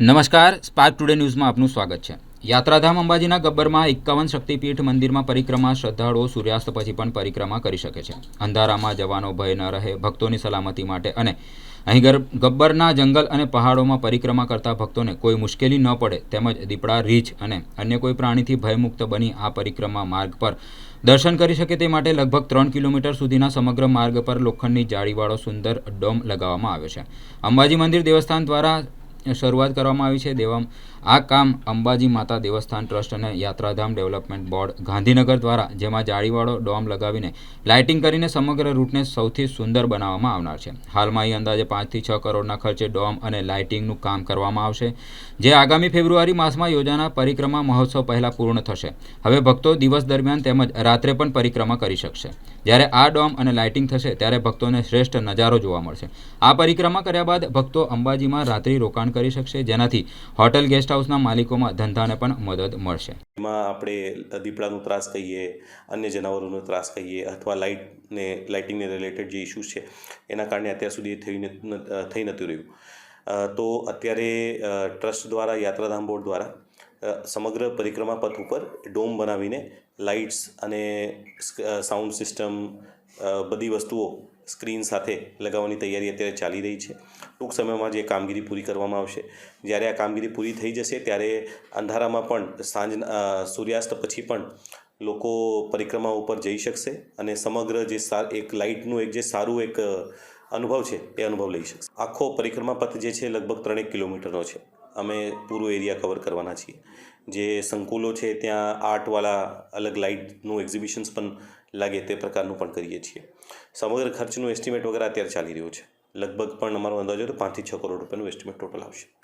નમસ્કાર spark today ન્યૂઝમાં આપનું સ્વાગત છે. યાત્રાધામ અંબાજીના ગબ્બરમાં એકાવન શક્તિપીઠ મંદિરમાં પરિક્રમા, શ્રદ્ધાળુઓ સૂર્યાસ્ત પછી પણ પરિક્રમા કરી શકે છે. અંધારામાં જવાનો ભય ન રહે, ભક્તોની સલામતી માટે અને અહીં ગબ્બરના જંગલ અને પહાડોમાં પરિક્રમા કરતા ભક્તોને કોઈ મુશ્કેલી ન પડે, તેમજ દીપડા, રીંછ અને અન્ય કોઈ પ્રાણીથી ભયમુક્ત બની આ પરિક્રમા માર્ગ પર દર્શન કરી શકે તે માટે લગભગ ત્રણ કિલોમીટર સુધીના સમગ્ર માર્ગ પર લોખંડની જાળીવાળો સુંદર ડોમ લગાવવામાં આવ્યો છે. અંબાજી મંદિર દેવસ્થાન દ્વારા શરૂઆત કરવામાં આવી છે. દેવા આ કામ અંબાજી માતા દેવસ્થાન ટ્રસ્ટ અને યાત્રાધામ ડેવલપમેન્ટ બોર્ડ ગાંધીનગર દ્વારા, જેમાં જાળીવાળો ડોમ લગાવીને લાઇટિંગ કરીને સમગ્ર રૂટને સૌથી સુંદર બનાવવામાં આવનાર છે. હાલમાં અહીં અંદાજે પાંચથી છ કરોડના ખર્ચે ડોમ અને લાઇટિંગનું કામ કરવામાં આવશે, જે આગામી ફેબ્રુઆરી માસમાં યોજાનાર પરિક્રમા મહોત્સવ પહેલાં પૂર્ણ થશે. હવે ભક્તો દિવસ દરમિયાન તેમજ રાત્રે પણ પરિક્રમા કરી શકશે. જ્યારે આ ડોમ અને લાઇટિંગ થશે, ત્યારે ભક્તોને શ્રેષ્ઠ નજારો જોવા મળશે. આ પરિક્રમા કર્યા બાદ ભક્તો અંબાજીમાં રાત્રિ રોકાણ કરી શકશે, જેનાથી હોટેલ ગેસ્ટ હાઉસના માલિકોમાં ધંધાને પણ મદદ મળશે. એમાં આપણે દીપડાનો ત્રાસ કહીએ, અન્ય જનાવરોનો ત્રાસ કહીએ, અથવા લાઇટને, લાઇટિંગને રિલેટેડ જે ઇસ્યુઝ છે, એના કારણે અત્યાર સુધી થઈ થઈ નહોતું રહ્યું. તો અત્યારે ટ્રસ્ટ દ્વારા, યાત્રાધામ બોર્ડ દ્વારા સમગ્ર પરિક્રમા પથ ઉપર ડોમ બનાવીને લાઇટ્સ અને સાઉન્ડ સિસ્ટમ બધી વસ્તુઓ સ્ક્રીન સાથે લગાવવાની તૈયારી અત્યારે ચાલી રહી છે. ટૂંક સમયમાં જે કામગીરી પૂરી કરવામાં આવશે. જ્યારે આ કામગીરી પૂરી થઈ જશે, ત્યારે અંધારામાં પણ સાંજ સૂર્યાસ્ત પછી પણ લોકો પરિક્રમા ઉપર જઈ શકશે અને સમગ્ર જે એક લાઇટનું એક જે સારું એક અનુભવ છે, એ અનુભવ લઈ શકશે. આખો પરિક્રમા પથ જે છે, લગભગ ત્રણેક કિલોમીટરનો છે. અમે પૂરો એરિયા કવર કરવાના છીએ. જે સંકુલો છે, ત્યાં આર્ટવાળા અલગ લાઇટનું એક્ઝિબિશન્સ પણ લાગે તે પ્રકારનું પણ કરીએ છીએ. સમગ્ર ખર્ચનું એસ્ટિમેટ વગેરે અત્યારે ચાલી રહ્યું છે. લગભગ પણ અમારો અંદાજો તો પાંચથી છ કરોડ રૂપિયાનું એસ્ટિમેટ ટોટલ આવશે.